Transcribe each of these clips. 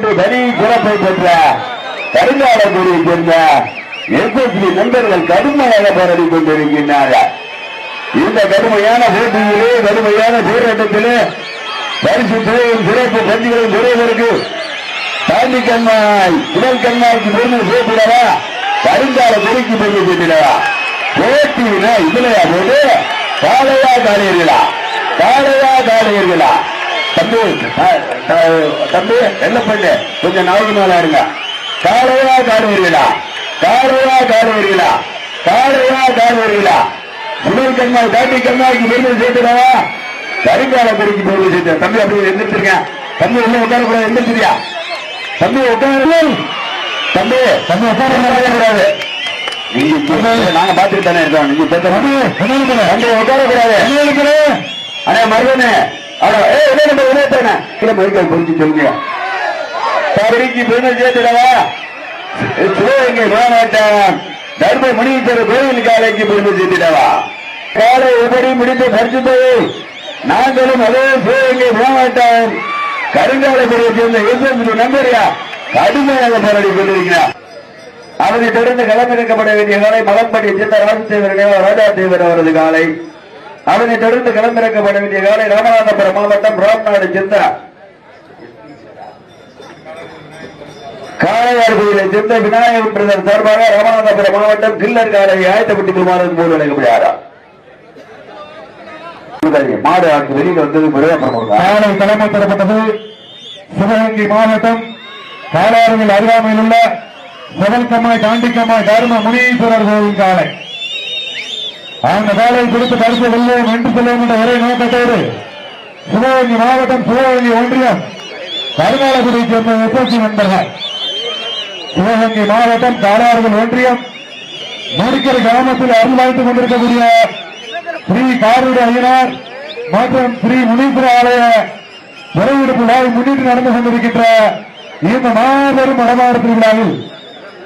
என்று தனி சிறப்பை பெற்ற கருங்காலக்குடியை சேர்ந்த எஸ்எஸ்பி நண்பர்கள் கடுமையாக போராடி கொண்டிருக்கின்றார்கள். இந்த கடுமையான போட்டியிலே கடுமையான போராட்டத்திலே பரிசு துறையும் சிறப்பு பஞ்சுகளும் பெறுவதற்கு தாண்டி கண்மாய் உடல் கண்மாய்க்கு பெருமை சேர்த்திடவா? கருங்கால குடிக்கு பெருமை சேர்த்திடவா? போட்டியில இதுலையா போது காலையா காலையர்களா காலையா காலையர்களா தம்பி தம்பி என்ன பண்ணு? கொஞ்சம் நாளைக்கு மேல இருங்க. காலையா காலையர்களா காலையா காலையர்களா காலையா காலையர்களா சுடல் கண்மாய் தாண்டி கண்மாய்க்கு பெருமை சேர்த்திடவா? கருங்கால குடிக்கு பெருமை சேர்த்த. தம்பி அப்படி எந்திரிச்சிருங்க. தம்பி உள்ள உட்காரக்கூடாது. எந்திரிச்சிரியா? தம்பி உட்காரு தம்பி தம்பி உட்கார கூடாது நீங்க தானே இருக்கோம். நீங்க உட்கார கூடாது அண்ணே மருதனே அட சொல்லுங்க. தவறிக்கு பெருமை சேர்த்துடவா சிவகங்கை மாவட்டம் தர்ம முனீஸ்வரர் கோவில் காலைக்கு பெருமை சேர்த்திடவா காலை உபரி முடிந்து பரிசுத்தை நாங்களும் அதே சிவகங்கை மாவட்டம் கருங்காலக்குடியை சேர்ந்த எஸ்எஸ் நம்பரியா கடுமையாக போராடி கொண்டிருக்கிறார். அவரை தொடர்ந்து களமிறக்கப்பட வேண்டிய காலை மலம்பட்டி சேர்ந்த ராஜதேவர் ராஜா தேவர் அவரது காலை. அதனை தொடர்ந்து களமிறக்கப்பட வேண்டிய காலை ராமநாதபுரம் மாவட்டம் ராம்நாடு சேர்ந்த காளையார் கோயிலை சேர்ந்த விநாயகர் பிரதர் சார்பாக ராமநாதபுரம் மாவட்டம் கில்லர் காலையை ஆயத்தப்பட்டு குமாரன் போல் அழைக்கப்படுகிறாரா. மாடு ஆட்சி வெளியில் வந்தது காலை தலைமை தரப்பட்டது சிவகங்கை மாவட்டம் காலாறுகள் அருகாமையில் உள்ள செவல்கம்மாய் தாண்டிக்கம்மாய் தர்ம முனீஸ்வரர் கோவில் காலை அந்த காலை கொடுத்து பரிசு வெல்வோம் என்று செல்வோம் என்ற ஒரே நோக்கத்தோடு சிவகங்கை மாவட்டம் சிவகங்கை ஒன்றியம் கருங்காலக்குடியை சேர்ந்த எஸ்எஸ்சி நண்பர்கள். சிவகங்கை மாவட்டம் காலாறுகள் ஒன்றியம் மூடிக்கரை கிராமத்தில் அருள் வாய்த்துக் கொண்டிருக்கக்கூடிய ஸ்ரீ காரூடி ஐயனார் மற்றும் ஸ்ரீ முனீந்திர ஆலய விரைவெடுப்பு விழாவை முன்னிட்டு நடந்து கொண்டிருக்கின்ற இந்த மாபெரும் வடமாறு திருவிழாவில்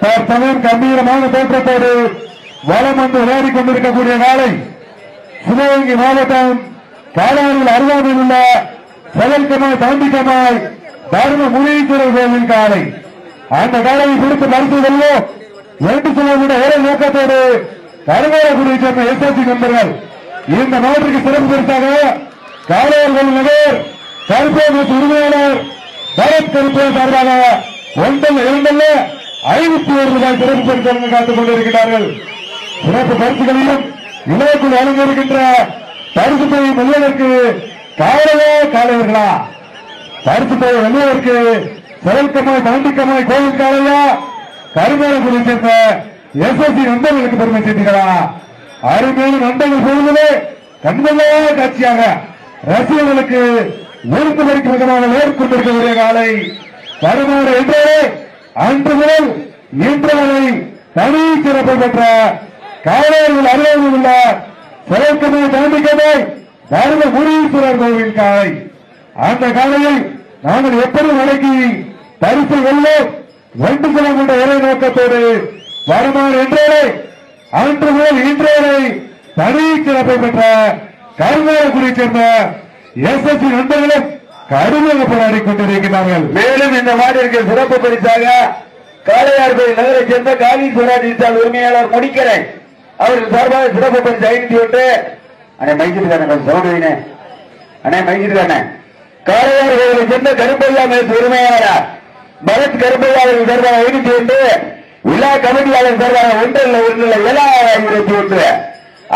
தற்சமயம் கம்பீரமான தோற்றத்தோடு வளம் வந்து விளையாடி கொண்டிருக்கக்கூடிய காலை சிவகங்கை மாவட்டம் காலாரில் அருகாமையில் உள்ள செயல்கமாய் தாண்டிக்கமாய் தர்ம முனீஸ்வரர் கோவில் காலை. அந்த காலையை குறித்து பரிசு வெல்வோம் என்று சொல்லக்கூடிய ஒரே நோக்கத்தோடு கருவேலகுடியை சேர்ந்த எஸ்எஸ்சி நண்பர்கள். இந்த நாட்டிற்கு சிறப்பு பரிசாக காலையர்கள் நகர் கருப்பேமத்து உரிமையாளர் பரத் கருப்பே சார்பாக ஒன்றல்ல இரண்டல்ல ஐநூத்தி ஒரு ரூபாய் சிறப்பு பரிசாக காத்துக் கொண்டிருக்கிறார்கள். சிறப்பு பரிசுகளிலும் இளையக்குழு வழங்கியிருக்கின்ற பரிசு தொகை வெல்வதற்கு காலையா காலையர்களா பரிசு தொகை வெல்வதற்கு செயல்கமாய் தாண்டிக்கமாய் கோவில் காலையா கருமேலக்குடி சேர்ந்த எஸ் எஸ் சி நண்பர்களுக்கு பெருமை சேர்த்தீங்களா அருமையான நண்பர்கள் பொழுதுமே கண்கொள்ளா காட்சியாக ரசிகர்களுக்கு விருது பறிக்கும் விதமாக மேற்கொண்டிருக்கக்கூடிய காலை வருமாறு என்றே அன்று முதல் இன்று வரை தனி சிறப்பு பெற்ற காவலர்கள் அருகில் உள்ள சிறக்கமே தாண்டிக்கமே தர்ம முனீஸ்வரர் கோவில் காலை. அந்த காலையை நாங்கள் எப்படி வழங்கி பரிசு வெல்வோம்? வென்று செல்ல கொண்ட ஒரே நோக்கத்தோடு வருமாறு என்றே அன்று முதல் இன்று தனி சிறப்பை பெற்ற கருணாகுடி சேர்ந்த எஸ் எஸ் நண்பர்களும் கடுமையாக போராடி கொண்டிருக்கிறார்கள். மேலும் இந்த மாடிற்கு சிறப்பு பரிசாக காளையார் நகரை சேர்ந்த காளீஸ்வரா டிஜிட்டல் உரிமையாளர் முடிக்கிறேன் அவர்கள் சார்பாக சிறப்பு ஜெயந்தி ஐநூத்தி ஒன்று. அண்ணே மைக்கிட்டு கொஞ்சம் சௌடவினே அண்ணே மைக்கிட்டு காரையார் கோயிலை சேர்ந்த கருப்பையா மேற்கு உரிமையாளர்? பரத் கருப்பையா அவர்கள் சார்பாக ஐநூத்தி ஒன்று. விழா கமிட்டியாளர் சார்பாக ஒன்றில் ஒன்றில் ஏழாயிரத்தி ஒன்று.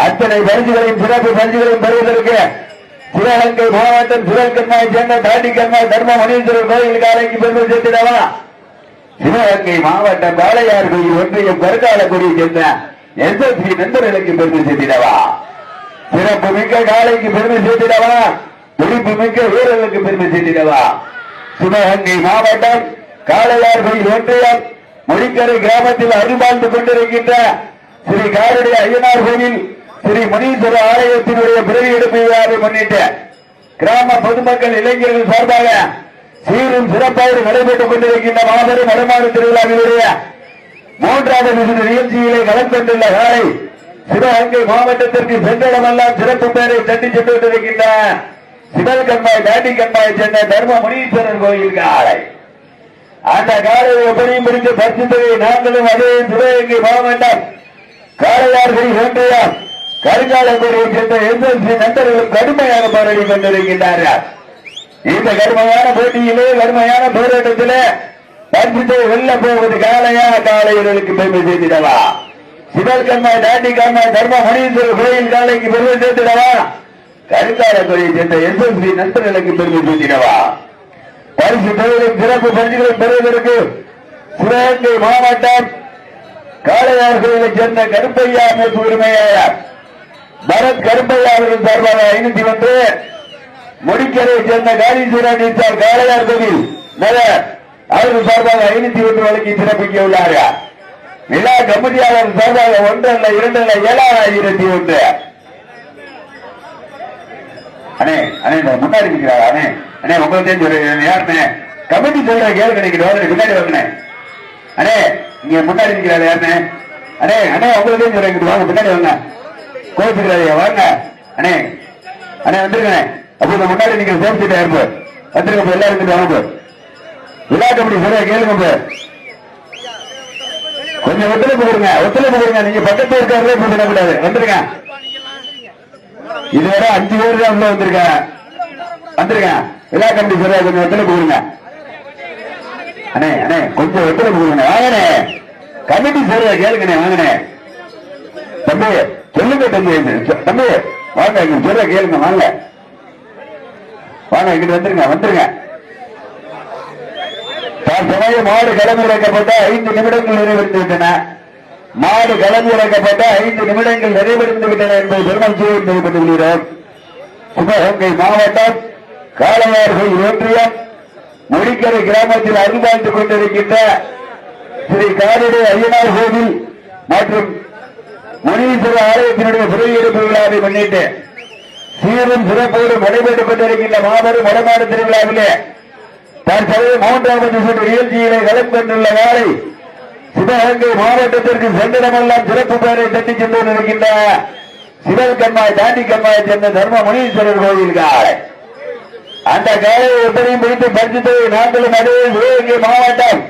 அத்தனை பரிசுகளையும் சிறப்பு பரிசுகளையும் பெறுவதற்கு சிவகங்கை மாவட்டம் சிவகன்மாய் சேர்ந்த தாண்டி கண்மாய் தர்ம மணீஸ்வரர் கோயில் காலைக்கு பெருமை சேர்த்திடவா? சிவகங்கை மாவட்டம் பாளையார் கோயில் ஒன்றியம் கருக்காலக்குடியை சேர்ந்த எந்த நண்பர்களுக்கு பெருமை சேர்த்திடவா? சிறப்பு மிக்க காலைக்கு பெருமை சேர்த்திடவா? துடிப்பு மிக்க வீரர்களுக்கு பெருமை சேர்த்திடவா? சிவகங்கை மாவட்டம் காளையார் ஒன்றியம் மொழிக்கரை கிராமத்தில் அறிவாழ்ந்து கொண்டிருக்கின்ற ஸ்ரீ காரடி ஐயனார் கோவில் ஸ்ரீ முனீஸ்வர ஆலயத்தினுடைய பிறவி எடுப்பு விழாவை முன்னிட்டு கிராம பொதுமக்கள் இளைஞர்கள் சார்பாக சீரும் சிறப்பாக நடைபெற்றுக் கொண்டிருக்கின்ற மாபெரும் வருமான திருவிழாவினுடைய மூன்றாவது விருது நிகழ்ச்சியிலே கலந்து கொண்டுள்ள காலை சிவகங்கை மாவட்டத்திற்கு சென்றடமெல்லாம் சிறப்பு பெயரை தட்டி சென்று கொண்டிருக்கின்ற சிவல் கண்மாய் தாண்டி கண்மாய் சென்ற தர்ம முனீஸ்வரர் கோயில் காலை. அந்த காலையை எப்படியும் பிடித்து பரிசுத்தவை நாங்களும் அதே சிவகங்கை மாவட்டம் காளையார்கள் ஒன்றியம் கருங்காலக்குடியை சேர்ந்த எஸ்எஸ்சி நண்பர்களும் கடுமையாக போராடி கொண்டிருக்கின்றார்கள். இந்த கடுமையான போட்டியிலே கடுமையான போராட்டத்திலே பரிசுத்தை வெல்ல போவது காளையா காளையர்களுக்கு பெருமை சேர்த்திடவா? சிவகம்மாய் தாண்டிகம்மாய் தர்ம மணீஸ்வரர் கோயில் காலைக்கு பெருமை சேர்த்திடவா? கருங்காலக்குடியை சேர்ந்த எஸ்எஸ்சி நண்பர்களுக்கு பெருமை சேர்த்திடவா? பரிசு பெறுவதும் சிறப்பு பரிசுகளும் பெறுவதற்கு சிவகங்கை மாவட்டம் காளையார்களைச் சேர்ந்த கருப்பையா அமைப்பு உரிமையாளர். பரத் கருப்பையா அவர்கள் சார்பாக ஐநூத்தி ஒன்று. முடிக்கரை சேர்ந்த காளீஸ்வரன் காளையார் கோவில். நகர். அவர்கள் சார்பாக ஐநூத்தி ஒன்று வழக்கை சிறப்பிக்க உள்ளார்கள். நிலா கமிட்டியாளர் சார்பாக ஒன்று அல்ல இரண்டு அல்ல ஏழாயிரத்தி ஒன்று. அண்ணே அண்ணே முன்னாடி இருக்கிறாரா அண்ணே அண்ணே உங்களுக்கு தெரிஞ்சு யாருண்ணே? கமிட்டி சொல்ற கேள்வி கிடைக்கிறோம் பின்னாடி வரண்ணே அண்ணே இங்க முன்னாடி இருக்கிறாரு யாருண்ணே? அண்ணே அண்ணே உங்களுக்கு தெரிஞ்சு இங்கிட்டு வாங்க பின்னாடி வாங்க. கோச்சுக்கிறாரு வாங்க. அண்ணே அண்ணே வந்துருக்கண்ணே. அப்போ இந்த முன்னாடி நீங்க சேஃப்டி யாருப்பு வந்துருங்க இப்ப எல்லாரும் இங்கிட்டு வாங்க விளையாட்டு விழா சரியா கேளுங்க கொஞ்சம் ஒத்துழைப்பு கொடுங்க ஒத்துழைப்பு கொடுங்க. நீங்க பக்கத்துல இருக்காங்களே இப்ப சொல்லக்கூடாது வந்துருங்க. இதுவரை அஞ்சு பேர் தான் உள்ள வந்திருக்காங்க வந்திருக்கேன் விழா கமிட்டி சரியா கொஞ்சம் ஒத்துழைப்பு கொடுங்க. அண்ணே அண்ணே கொஞ்சம் ஒத்துழைப்பு கொடுங்க. வாங்கண்ணே. கமிட்டி சரியா கேளுங்கண்ணே வாங்கண்ணே. தம்பி சொல்லுங்க தம்பி. தம்பி வாங்க இங்க சொல்ற கேளுங்க வாங்க. வாங்க இங்கிட்டு வந்துருங்க வந்துருங்க. தற்சமயம் மாடு களமிறக்கப்பட்ட ஐந்து நிமிடங்கள் நிறைவடைந்து விட்டன மாடு களமிறக்கப்பட்ட ஐந்து நிமிடங்கள் நிறைவடைந்து விட்டன என்பதை பெருமகிழ்ச்சியை தெரிவித்துக் கொள்கிறோம் சிவகங்கை மாவட்டம் காளையார்கள் ஒன்றியம் முடிக்கரை கிராமத்தில் அறிவாழ்ந்து கொண்டிருக்கின்ற ஸ்ரீ காரிடை ஐயனார் கோவில் மற்றும் முனீஸ்வர ஆலயத்தினுடைய சிறையிருப்பு விழாவை முன்னிட்டு சீரும் சிறப்போடும் நடைபெற்றுக் கொண்டிருக்கின்ற மாபெரும் வடமாடு திருவிழாவிலே தற்போது மூன்றாவது சுற்று நிகழ்ச்சியிலே கலந்து கொண்டுள்ள வேலை சிவகங்கை மாவட்டத்திற்கு சென்றிடமெல்லாம் சிறப்பு பெயரை தட்டி சென்று இருக்கின்ற சிவன் சிவகம்மாய் தாண்டி கம்மாய் சேர்ந்த தர்ம முனீஸ்வரர் கோயில் காலை அந்த காலையை எப்படியும் பிடித்து பரிசுத்தை நாங்களும் அதே சிவகங்கை மாவட்டம்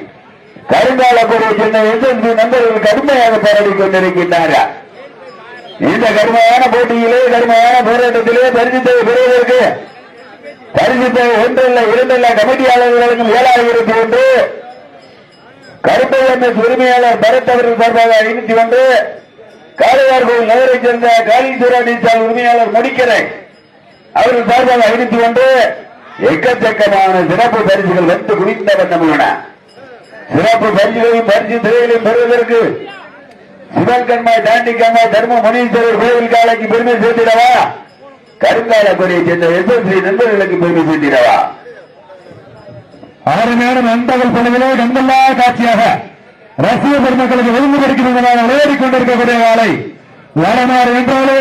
கருங்காலக்குடியை சேர்ந்த எஸ்எஸ்பி நண்பர்கள் கடுமையாக போராடி கொண்டிருக்கின்றார்கள். இந்த கடுமையான போட்டியிலே கடுமையான போராட்டத்திலே பரிசுத்தை பெறுவதற்கு பரிசுத்தை ஒன்றல்ல இரண்டல்ல கமிட்டியாளர்களுக்கும் ஏழாயிரத்தி ஒன்று. எம்எஸ் உரிமையாளர் பரத் அவர்கள் சார்பாக ஐநூத்தி ஒன்று. காளையார் கோவில் நகரை சேர்ந்த காளீஸ்வர நீச்சால் உரிமையாளர் முடிக்கிறேன் அவர்கள் சார்பாக ஐநூத்தி ஒன்று. எக்கச்சக்கமான சிறப்பு பரிசுகள் வந்து குவிந்த வண்ணம் சிறப்பு பரிசுகளையும் பரிசு திரைகளையும் பெறுவதற்கு தாண்டி தாண்டிக்கம்மாய் தர்ம முனீஸ்வரர் கோவில் காலைக்கு பெருமை சேர்த்திடவா? கருங்கால சேர்ந்த எஸ்எஸ்சி நண்பர்களுக்கு பெருமை சேர்த்திடவா? அருமையான நண்பகல் பணிகளே கண்கொள்ளா காட்சியாக ரசிக பெருமக்களுக்கு விரும்பு கிடைக்கிறதுனால விளையாடி கொண்டிருக்கக்கூடிய காலை வடமாறு என்றாலே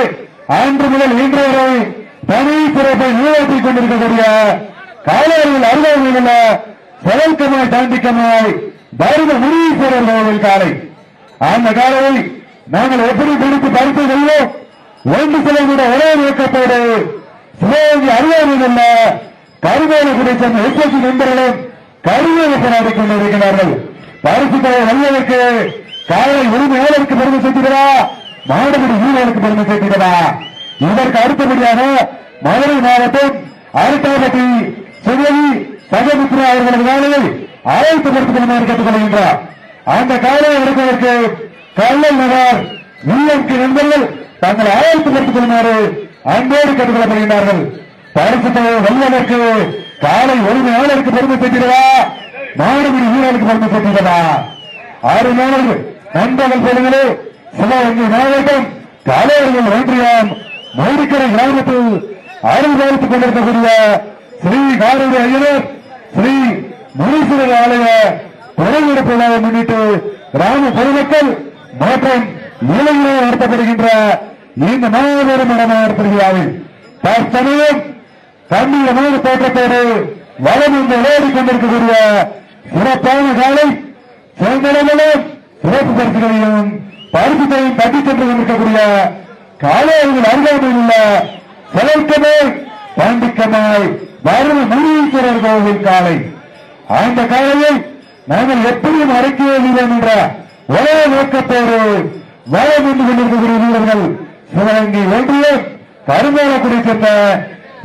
அன்று முதல் இன்று வரை தனி சிறப்பை நிறைவேற்றிக் கொண்டிருக்கக்கூடிய காலையில் அருகாமையில் உள்ள செயல்கமாய் தாண்டிக்கமாய் தரும முனீஸ்வரர் கோவில் காலை. அந்த காலையை நாங்கள் எப்படி பிடித்து பறித்து செல்வோம்? ஒன்று சில கூட ஒரே இயக்கத்தோடு சிவகங்கை அருகாமையில் உள்ள கருவேல குடித்த எஸ்எஸ்சி நண்பர்களும் கருவேல போராடி கொண்டிருக்கிறார்கள் பரிசு தொகை வல்லுவதற்கு காலை உரிமையாளருக்கு பெருமை சேர்க்கிறதா? மாடுபடி வீரருக்கு பெருமை சேர்க்கிறதா? இதற்கு அடுத்தபடியாக மதுரை மாவட்டம் அரிட்டாபட்டி சிவகி சகமித்ரா அவர்களது வேலையை அழைத்து படுத்துக்கணுமாறு கேட்டுக்கொள்கின்றார். அந்த காலையை எடுப்பதற்கு கல்லல் நகர் இல்லம்க்கு நண்பர்கள் தங்கள் ஆயத்து படுத்துக் கொள்ளுமாறு அன்போடு கேட்டுக்கொள்ளப்படுகின்றார்கள் பரிசு தொகை வெல்வதற்கு காலை உரிமையாளருக்கு பெருமை சேர்க்கிறதா மாடுபிடி வீரருக்கு பெருமை சேர்க்கிறதா ஆறு மாணவர்கள் நண்பர்கள் சொல்லுங்களே சிவகங்கை மாவட்டம் காலையர்கள் ஒன்றியம் மௌரிக்கரை கிராமத்தில் அருள் பார்த்துக் கொண்டிருக்கக்கூடிய ஸ்ரீ காரூரி ஐயனர் ஸ்ரீ முனீஸ்வரர் ஆலய தொடர்பெடுப்பு விழாவை முன்னிட்டு கிராம பொதுமக்கள் மற்றும் இளைஞர்கள் நடத்தப்படுகின்ற இந்த மாபெரும் மடமான திருவிழாவில் தற்சமயம் கண்ணியமான தோற்றத்தோடு வளம் என்று ஓடி கொண்டிருக்கக்கூடிய சிறப்பான காலை சிறந்தளவிலும் சிறப்பு பரிசுகளையும் பரிசுகளையும் தட்டி சென்று கொண்டிருக்கக்கூடிய காலையில் அருகாமையில் உள்ள செலவுக்கமாய் பாண்டிக்கமாய் வரும் முனீஸ்வரர் கோவில் காலை. அந்த காலையை நாங்கள் எப்படியும் அடக்கிய வீரன் என்ற ஒரே நோக்கத்தோடு வளம் என்று கொண்டிருக்கக்கூடிய வீரர்கள் சிவகங்கை ஒன்றியம் கருங்கோலக்குடி சேர்ந்த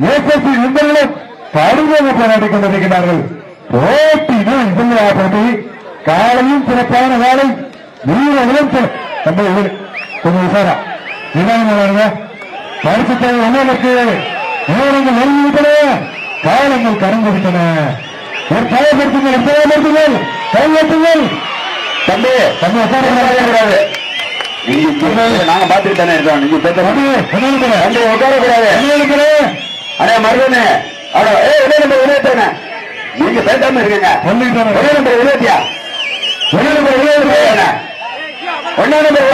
ஏஎஸ்பி நண்பர்களும் கடுமையாக போராடி கொண்டிருக்கிறார்கள். போட்டினா இதுங்களா போட்டி. காலையும் சிறப்பான காலை வீரர்களும் கொஞ்சம் விசாரா நிதானமாக பரிசுத்தை உங்களுக்கு நேரங்கள் நெருங்கிவிட்டன காலங்கள் கடந்து விட்டன ஒரு பயப்படுத்துங்கள் கையெழுத்துங்கள் தம்பி தம்பி உட்கார கூடாது நீங்க பாத்துட்டு தானே இருக்கோம். நீங்க உட்கார கூடாது அண்ணே மருதனே அட ஏ ஒரே நம்பர் இருபத்தானே நீங்க பேசாம இருக்கீங்க. ஒரே நம்பர் இருபத்தியா ஒரே நம்பர் இருபத்தி ஒன்னா நம்பர்.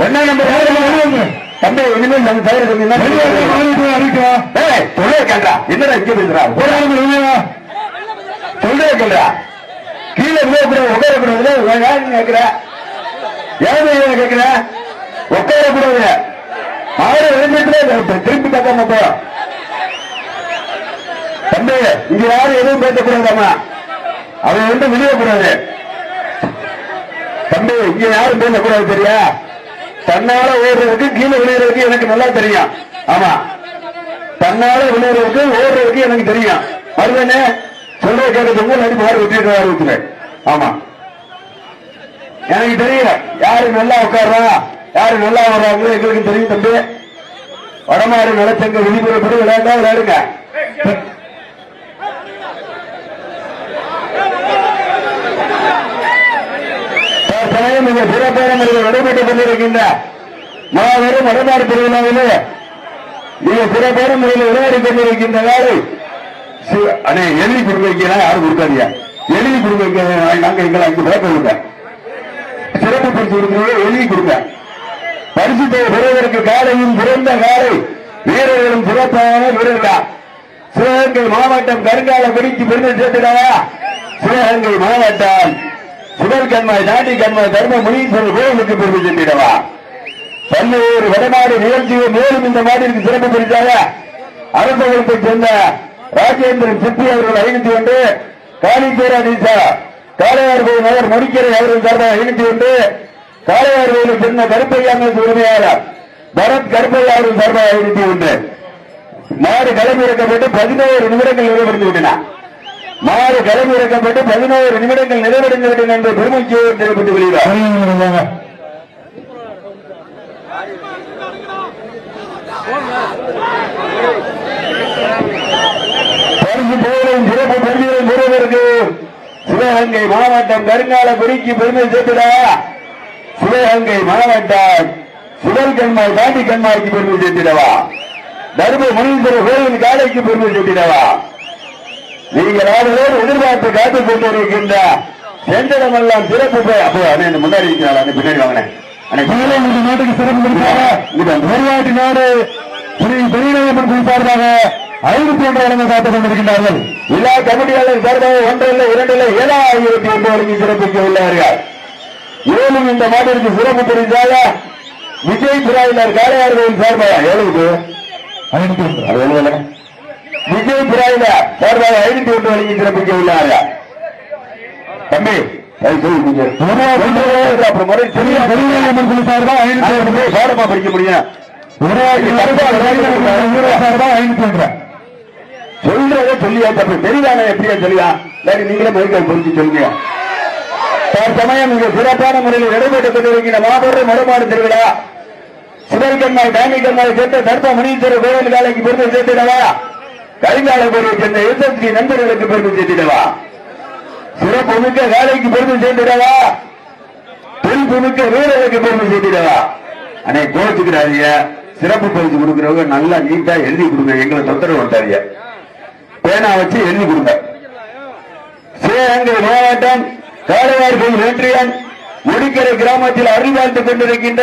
ஒன்னா நம்பர் தம்பி இனிமேல் நம்ம தவிர சொன்னீங்கன்னா சொல்லே கேள்றா என்னடா இங்க பேசுறா? சொல்லே கேள்றா கீழே உட்கார கூடாது யாரு கேட்கிற ஏன் கேட்கிற? உட்கார கூடாது ஆறு விழுந்துட்டு திருப்பி கேட்காம போ தம்பி இங்க யாரும் எதுவும் பேசக்கூடாதாமா அவன் வந்து விழுவக்கூடாது தம்பி இங்க யாரும் பேசக்கூடாது சரியா தன்னால ஓடுறதுக்கு கீழே விழுகிறதுக்கு எனக்கு நல்லா தெரியும். ஆமா. தன்னால விழுகிறதுக்கு ஓடுறதுக்கு எனக்கு தெரியும். மருதனே சொல்ற கேட்கறதுக்கு நடி மாறு விட்டுட்டு ஆரம்பிச்சுவேன் ஆமா. எனக்கு தெரியல. யாரு நல்லா உட்கார்றா? யாரு நல்லா வர்றாங்க எங்களுக்கு தெரியும் தம்பி. வடமாறு நலச்சங்க விதிமுறைப்படி விளையாண்டா விளையாடுங்க. தற்சமயம் இந்த சிறப்பான முறையில் நடைபெற்றுக் கொண்டிருக்கின்ற மாபெரும் வடமாறு திருவிழாவிலே மிக சிறப்பான முறையில் விளையாடி கொண்டிருக்கின்ற நாளை சி- அண்ணே எழுதி கொடுக்க வைக்கலாம் யாரும் கொடுக்காதீங்க. எழுதி கொடுக்க வைக்க நாங்க எங்களை அங்கு பேச கொடுங்க பரிசு கொடுக்கிறவங்க எழுதி கொடுங்க பரிசு பெறுவதற்கு காலையும் சிறந்த காலை வீரர்களும் சிறப்பான வீரர்கள்? சிவகங்கை மாவட்டம் கருங்கால பிடித்து பெருமை சேர்த்துடவா சிவகங்கை மாவட்டம் சுடர் கண்மாய் தாண்டி கண்மாய் தர்ம முனீஸ்வரர் கோயிலுக்கு பெருமை சென்றிடவா? பல்வேறு வடநாடு நிகழ்ச்சிகள் மேலும் இந்த மாநிலத்துக்கு சிறப்பு பரிசாக அரசகுலத்தை சேர்ந்த ராஜேந்திரன் சிப்பி அவர்கள் ஐநூத்தி ஒன்று காளித்தேரா நீசா காளையார்கோயில் நகர் முடிக்கரை அவர்கள் சார்பாக ஐநூத்தி கொண்டு காளையார் கோயிலை சேர்ந்த கருப்பையாங்க உரிமையாளர் பரத் கருப்பையா அவர்கள் சார்பாக ஐநூத்தி மாறு மாடு களமிறக்கப்பட்டு பதினோரு நிமிடங்கள் நிறைவடைந்து விட்டன. மாடு களமிறக்கப்பட்டு பதினோரு நிமிடங்கள் நிறைவடைந்து விட்டன என்று பெருமைச்சியோடு தெரிவித்து வெளியிடார் பரிசு போலும் சிறப்பு பள்ளியில் பெறுவதற்கு சிவகங்கை மாவட்டம் கருங்கால குறிக்கு பெருமை சேர்த்துட. சிவகங்கை மாவட்டம் சுடல் கண்மாய் தாண்டி கண்மாய்க்கு பெருமை சேர்த்திடவா. தர்ம முனீஸ்வர கோவில் காலைக்கு பெருமை சேர்த்திடவா. நீங்கள் ஆளுநர் எதிர்பார்ப்பு காத்துக் கொண்டிருக்கின்ற செந்தடமெல்லாம் சிறப்பு போய் அப்போ அண்ணே முன்னாடி இருக்கிறாள் பின்னாடி வாங்கினேன் இந்த நாட்டுக்கு சிறப்பு பரிசாக வெளிநாட்டு நாடு ஸ்ரீ பெரியநாயம்மன் கோயில் ஐநூத்தி ஒன்று வழங்க காத்துக் கொண்டிருக்கின்றார்கள். விழா கமிட்டியாளர் சார்பாக ஒன்றில் இரண்டில் ஏழாயிரத்தி ஒன்று வரைக்கும் சிறப்பிக்க உள்ளார்கள். மேலும் இந்த மாட்டிற்கு சிறப்பு பரிசாக விஜய் பிராயினர் காளையார் கோயில் சார்பாக எவ்வளவு ஐநூத்தி ஒன்று. அது எழுதல. விஜய் பிராயினர் சார்பாக ஐநூத்தி ஒன்று வரைக்கும் சிறப்பிக்க உள்ளார்கள். தம்பி அப்புறம் முறை பெரிய கோயில் சார்பாக ஐநூத்தி ஒன்று. பாடமா படிக்க முடியும்? ஐநூத்தி ஒன்று. சொல்றதே சொல்லியா தப்பு தெரியலான எப்படியா சொல்லியா இல்லாட்டி நீங்களே மறுக்க புரிஞ்சு சொல்லுங்க. தற்சமயம் மிக சிறப்பான முறையில் நடைபெற்றுக் கொண்டிருக்கிற மாபெரும் மறுபாடு திருவிழா. சிவகண்மாய் தானிகண்மாய் சேர்ந்த தர்ம முனீஸ்வரர் கோவில் காலைக்கு பெருமை சேர்த்திடவா? கரிகால கோவில் சேர்ந்த எஸ்எஸ்டி நண்பர்களுக்கு பெருமை சேர்த்திடவா? சிறப்பு மிக்க காலைக்கு பெருமை சேர்த்திடவா? பெருப்பு மிக்க வீரர்களுக்கு பெருமை சேர்த்திடவா? அண்ணே கோச்சுக்கிறாதீங்க. சிறப்பு பரிசு கொடுக்கிறவங்க நல்லா நீட்டா எழுதி கொடுங்க. எங்களை தொந்தரவு பண்ணாதீங்க பேனா வச்சு எழுதி கொடுங்க. சிவகங்கை மாவட்டம் காளையார்கோயில் ஒன்றியம் முடிக்கரை கிராமத்தில் அருள் வாழ்ந்து கொண்டிருக்கின்ற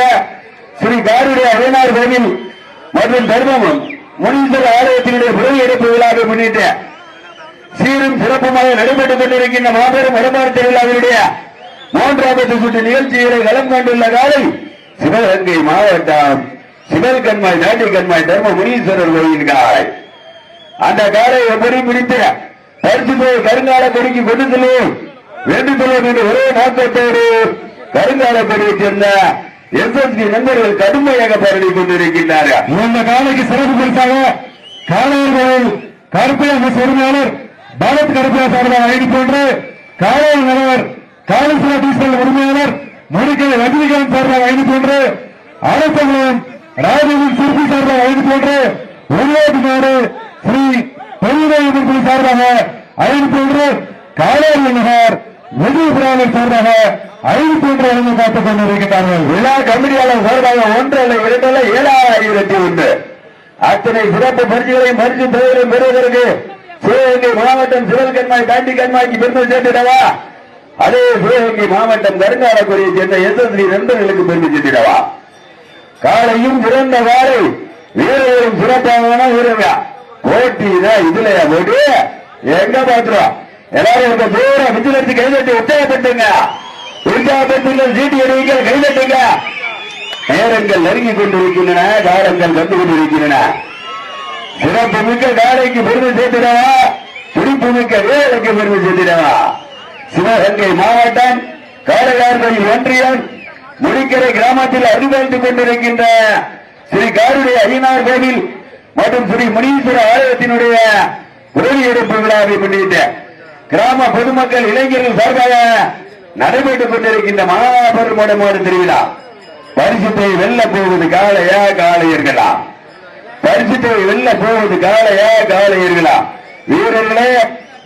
ஸ்ரீ காருடைய அவைனார் கோவில் மற்றும் தர்மம் முனிந்தல் ஆலயத்தினுடைய உறவு எடுப்பு விழாவை முன்னிட்டு சீரும் சிறப்புமாக நடைபெற்றுக் கொண்டிருக்கின்ற மாபெரும் வடமாறு திருவிழாவினுடைய மூன்றாவது சுற்று நிகழ்ச்சிகளை களம் கொண்டுள்ள காலை சிவகங்கை மாவட்டம் சிவல் கண்மாய் தாண்டி கண்மாய் தர்ம முனீஸ்வரர் கோயில் காலை. அந்த காலை எப்படி பிடித்து பரிசு போய் கருங்கால கொடிக்கு கொடுத்தலே வேண்டுதலும் என்று ஒரே நோக்கத்தோடு கருங்கால கொடியை சேர்ந்த எஸ்எஸ்பி நண்பர்கள் கடுமையாக பரவி கொண்டிருக்கின்றார்கள். இந்த காலைக்கு சிறப்பு பரிசாக காலையர்கள் கருப்பையாக உரிமையாளர் பாரத் கருப்பையா சார்பாக ஐடி போன்று காலையில் நிலவர் காலேஸ்வர டீசல் உரிமையாளர் மணிக்கலை ரஜினிகாந்த் சார்பாக ஐடி போன்று அரசகுலம் ராஜீவின் சிற்பி சார்பாக ஐடி போன்று உருவாக்குமாறு ஸ்ரீ பெருமையை சார்பாக ஐடி போன்று காலையில் நகர் விஜயபுராணர் சார்பாக ஐடி போன்று வழங்க காத்துக் கொண்டிருக்கிறார்கள் விழா கமிட்டியாளர் சார்பாக ஒன்றல்ல இரண்டல்ல ஏழாயிரத்தி ஒன்று. அத்தனை சிறப்பு பரிசுகளையும் பரிசு தொகைகளையும் பெறுவதற்கு சிவகங்கை மாவட்டம் சிவல் கண்மாய் தாண்டி கண்மாய்க்கு பெருமை சேர்த்திடவா? அதே சிவகங்கை மாவட்டம் கருங்காலக்குடியை சேர்ந்த எஸ்எஸ்டி நண்பர்களுக்கு பெருமை சேர்த்திடவா? காலையும் சிறந்த காலை வீரர்களும் சிறப்பான வீரர்கள். போட்டி தான் இதுலயா போட்டி? எங்க பாத்துறோம் எல்லாரும் இருக்க தூரம் விஜிலன்ஸ் கைதட்டி உற்சாகப்பட்டுங்க உற்சாகப்பட்டுங்கள் சீட்டி அடிவீங்கள் கைதட்டுங்க நேரங்கள் நெருங்கிக் கொண்டிருக்கின்றன காலங்கள் வந்து கொண்டிருக்கின்றன. சிறப்பு மிக்க காலைக்கு பெருமை சேர்த்திடவா? துடிப்பு மிக்க வீரருக்கு பெருமை சேர்த்திடவா? சிவகங்கை மாவட்டம் காளையார்கள் ஒன்றியம் முடிக்கரை கிராமத்தில் அறிவாழ்த்துக் கொண்டிருக்கின்ற ஸ்ரீ காருடைய ஐயனார் கோவில் மற்றும் ஸ்ரீ முனீஸ்வர ஆலயத்தினுடைய உதவி எடுப்பு விழாவை முன்னிட்டு கிராம பொதுமக்கள் இளைஞர்கள் சார்பாக நடைபெற்றுக் கொண்டிருக்கின்ற மாபெருமடமாடு திருவிழா. பரிசுத்தை வெல்ல போவது காளையா காளையர்களா? பரிசுத்தை வெல்ல போவது காளையா காளையர்களா? வீரர்களே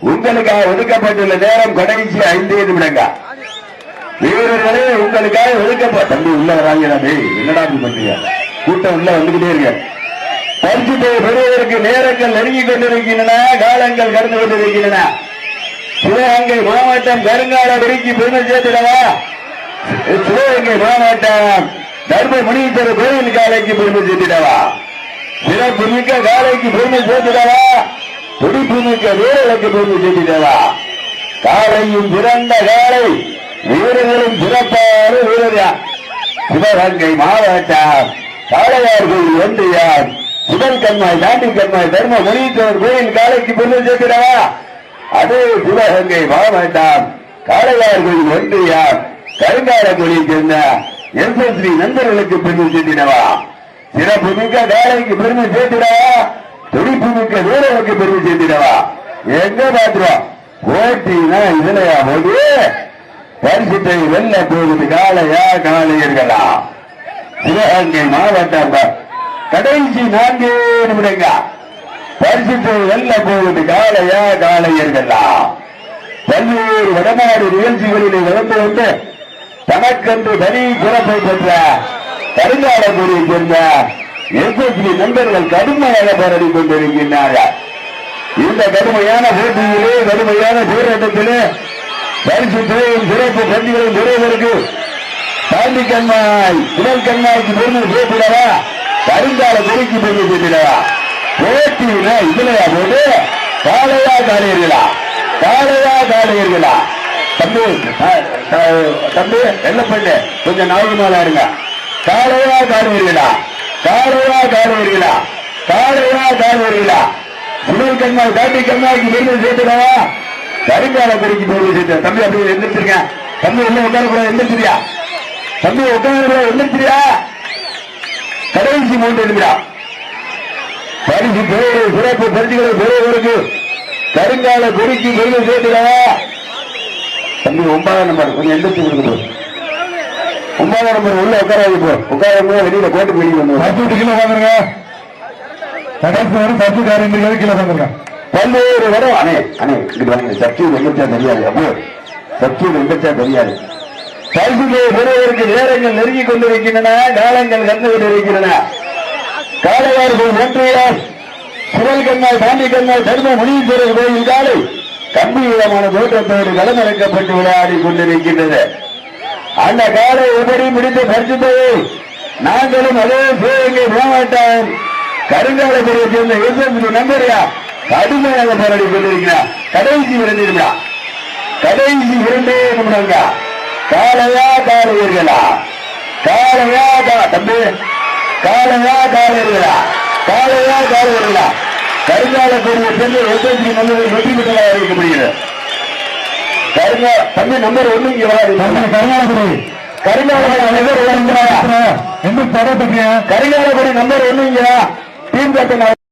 உங்களுக்காக ஒதுக்கப்பட்டுள்ள நேரம் கடைசி ஐந்தே நிமிடங்க. வீரர்களே உங்களுக்காக ஒதுக்கப்பட்ட தம்பி உள்ள வராங்க என்னடா பண்றீங்க? கூட்டம் உள்ள வந்துகிட்டே இருக்க. பரிசுத்தை பெறுவதற்கு நேரங்கள் நெருங்கிக் கொண்டிருக்கின்றன காலங்கள் கடந்து கொண்டிருக்கின்றன. சிவகங்கை மாவட்டம் கருங்காலபுரிக்கு பெருமை சேர்த்திடவா? சிவகங்கை மாவட்டம் தர்ம முனீஸ்வரர் கோயில் காலைக்கு பெருமை சேர்த்திடவா? சிறப்பு மிக்க காலைக்கு பெருமை சேர்த்திடவா? துடிப்பு மிக்க வீரர்களுக்கு பெருமை சேர்த்திடவா? காலையும் சிறந்த காலை வீரர்களும் சிறப்பான வீரர்கள். சிவகங்கை மாவட்டம் காளையார் கோயில் ஒன்றியம் சிவன் கண்மாய் நாட்டின் கண்மாய் தர்ம முனீஸ்வரர் கோயில் காலைக்கு பொருள் சேர்க்கிறவா? அதே சிவகங்கை மாவட்டம் காளையார் கோயில் ஒன்றியம் கருங்காலக்குடியை சேர்ந்த எஸ்எஸ்வி நண்பர்களுக்கு பெருமை சேர்த்திடவா சிறப்பு மிக்க காலைக்கு பெருமை சேர்த்திடவா துடிப்பு மிக்க வீரருக்கு பெருமை சேர்த்திடவா எங்க பாத்துருவோம் போட்டினா இதுலயா போது பரிசுத்தை வெல்ல போகுது காலையா காலையர்களா சிவகங்கை மாவட்டம் கடைசி நான்கு நிமிடங்க பரிசுத்தை வெல்ல போகுது காலையா காளையர்களா. பல்வேறு வடநாடு நிகழ்ச்சிகளிலே வளர்ந்து வந்து தனக்கென்று தனி சிறப்பை பெற்ற கருங்காலக்குடியை சேர்ந்த எஸ்எஸ்பி நண்பர்கள் கடுமையாக போராடி கொண்டிருக்கின்றார்கள். இந்த கடுமையான போட்டியிலே கடுமையான போராட்டத்திலே பரிசு துறையும் சிறப்பு பந்திகளும் பெறுவதற்கு பாண்டி கண்மாய் புனல் கண்மாய்க்கு பெருமை சேர்த்திடவா? வருங்கால குடிக்கு பெருமை சேர்த்திடவா போட்டியில இதுலயா போட்டு? காலையா காலையீர்களா காலையா காலையீர்களா தம்பி தம்பி என்ன பண்ணு? கொஞ்சம் நாளைக்கு மேல இருங்க. காலையா காலையீர்களா காலையா காலையீர்களா காலையா காலையீர்களா சுடல் கண்ணா தாண்டி கண்ணாக்கு பெருமை சேர்த்துடவா? வருங்கால குடிக்கு பெருமை சேர்த்து. தம்பி அப்படி எந்திரிச்சிருக்கேன் தம்பி என்ன உட்கார கூட எந்திரிச்சிரியா? தம்பி உட்கார கூட எந்திரிச்சிரியா? கடைசி மூன்று நிமிடம். பரிசு பேரு சிறப்பு பரிசுகளை பெறுவதற்கு கருங்கால குடிக்கு பெருமை சேர்த்துடவா தம்பி ஒன்பதாம் நம்பர் கொஞ்சம் எந்திரிச்சு கொடுக்கணும் ஒன்பதாம் நம்பர் உள்ள உட்காராது போ. உட்கார வெளியில கோட்டு வெளியே வந்து பத்து கிலோ வாங்குங்க கடைசி வரும் பத்து காரியங்கள் கிலோ வாங்குங்க பல்வேறு வரும். அண்ணே அண்ணே இங்க வாங்க. சக்தி எந்திரிச்சா தெரியாது. அப்போ சக்தி எந்திரிச்சா தெரியாது. கல்வியை பெறுவதற்கு நேரங்கள் நெருங்கிக் கொண்டிருக்கின்றன காலங்கள் கண்டு கொண்டிருக்கின்றன. காலையார்கள் ஒன்றியார் சிவல் கண்ணால் தாண்டி கண்ணால் தர்ம முனீஸ்வரர் கோயில் காலை கம்பீரமான தோற்றத்தோடு களமிறக்கப்பட்டு விளையாடி கொண்டிருக்கின்றது அந்த காலை உபரி முடித்து பரிசுத்தவை நாங்களும் அதே சிவகங்கை மாவட்டம் கருங்காலத்துறையை சேர்ந்த எஸ்எம்பி நம்பரையா கடுமையாக போராடி கொண்டிருக்கிறார். கடைசி இரண்டு நிமிடம் கடைசி இரண்டே நிமிடங்க காளையா காளையர்களா காளையா கா தம்பி. காளையா காளையர்களா காளையா காளையர்களா கருங்கால கொடியை சேர்ந்து எஸ்எஸ்பி நல்லது வெற்றி பெற்றதாக அறிவிக்கப்படுகிறது. கருங்கா தம்பி நம்பர் ஒண்ணு இங்க வராது தம்பி கருணாபுரி கருங்கால நம்பர் ஒண்ணு என்ன தர பற்றிய கருங்கால கொடி நம்பர் ஒண்ணு இங்க டீம் கேப்டன்